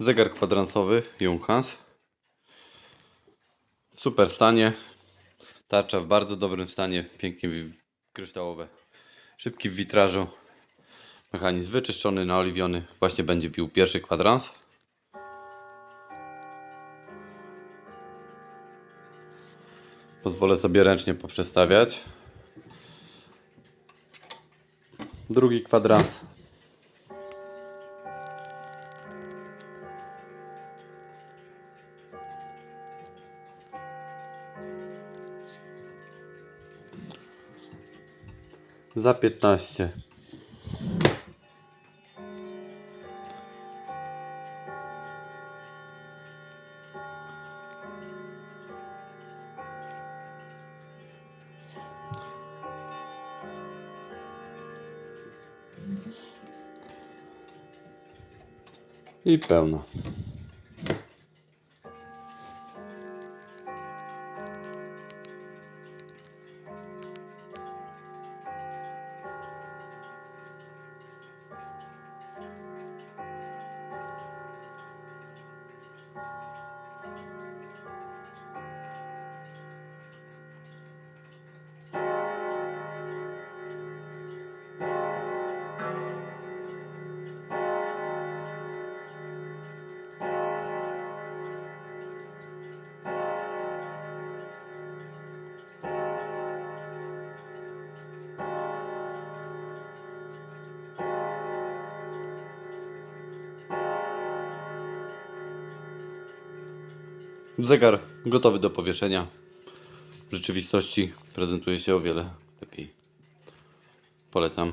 Zegar kwadransowy Junghans. Super stanie. Tarcza w bardzo dobrym stanie. Pięknie kryształowe. Szybki w witrażu. Mechanizm wyczyszczony, naoliwiony. Właśnie będzie bił pierwszy kwadrans. Pozwolę sobie ręcznie poprzestawiać. Drugi kwadrans. Za 15. I pełno. Zegar gotowy do powieszenia. W rzeczywistości prezentuje się o wiele lepiej. Polecam.